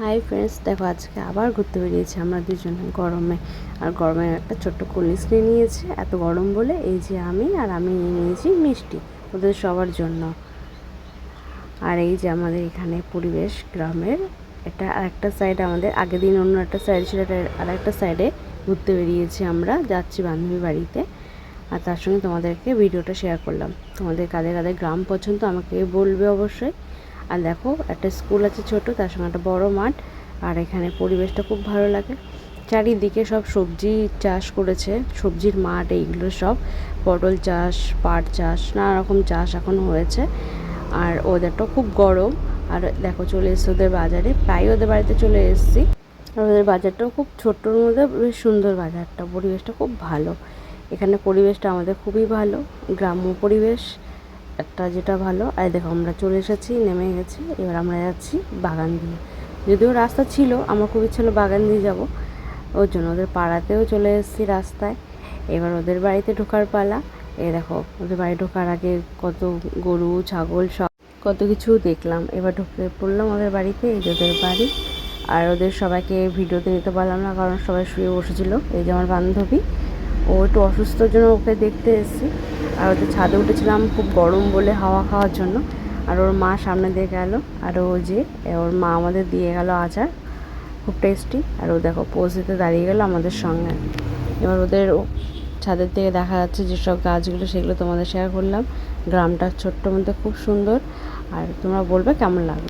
Hi friends দেখো আজকে আবার ঘুরতে বেরিয়েছি আমরা দুজনে গরমে। আর গরমে একটা ছোট্ট কলিস নিয়ে নিয়েছি। এত গরম বলে এই যে আমি আর আমি নিয়ে নিয়েছি মিষ্টি ওদের সবার জন্য। আর এই যে আমাদের এখানে পরিবেশ গ্রামের এটা আরেকটা সাইড আমাদের, আগের দিন অন্য একটা সাইড ছিল আর একটা সাইডে ঘুরতে বেরিয়েছি আমরা, যাচ্ছি বান্ধবী বাড়িতে। আর তার সঙ্গে তোমাদেরকে ভিডিওটা শেয়ার করলাম। তোমাদের কাদের কাদের গ্রাম পছন্দ আমাকে বলবে অবশ্যই। আর দেখো, একটা স্কুল আছে ছোট, তার সঙ্গে একটা বড় মাঠ, আর এখানে পরিবেশটা খুব ভালো লাগে। চারিদিকে সব সবজি চাষ করেছে, সবজির মাঠ এইগুলো সব, পটল চাষ, পাট চাষ নানা রকম চাষ এখন হয়েছে। আর ওদেরটাও খুব গরম, আর দেখো চলে এসছে ওদের বাজারে প্রায় ওদের বাড়িতে চলে এসেছি। আর ওদের বাজারটাও খুব ছোট্টর মধ্যে, বেশ সুন্দর বাজারটা, পরিবেশটা খুব ভালো। এখানে পরিবেশটা আমাদের খুবই ভালো, গ্রাম্য পরিবেশ। একটা যেটা ভালো। আর দেখো, আমরা চলে এসেছি, নেমে গেছি। এবার আমরা যাচ্ছি বাগান দিয়ে। যদিও রাস্তা ছিল, আমার খুব ইচ্ছে হলো বাগান দিয়ে যাব। ওর জন্য ওদের পাড়াতেও চলে এসেছি রাস্তায়। এবার ওদের বাড়িতে ঢোকার পালা। এ দেখো, ওদের বাড়ি ঢোকার আগে কত গরু, ছাগল সব কত কিছু দেখলাম। এবার ঢুকে পড়লাম ওদের বাড়িতে, এই ওদের বাড়ি। আর ওদের সবাইকে ভিডিওতে নিতে পারলাম না, কারণ সবাই শুয়ে বসেছিল। এই যে আমার বান্ধবী, ও একটু অসুস্থর জন্য ওকে দেখতে এসেছি। আর ওদের ছাদে উঠেছিলাম খুব গরম বলে হাওয়া খাওয়ার জন্য। আর ওর মা সামনে দিয়ে গেল। আর ও যে ওর মা আমাদের দিয়ে গেল আচার। খুব টেস্টি আর ও দেখো পোজ দিতে দাঁড়িয়ে গেল আমাদের সঙ্গে। এবার ওদের ছাদের থেকে দেখা যাচ্ছে যেসব গাছগুলো, সেগুলো তোমাদের শেয়ার করলাম। গ্রামটা ছোট্ট মধ্যে খুব সুন্দর। আর তোমরা বলবে কেমন লাগবে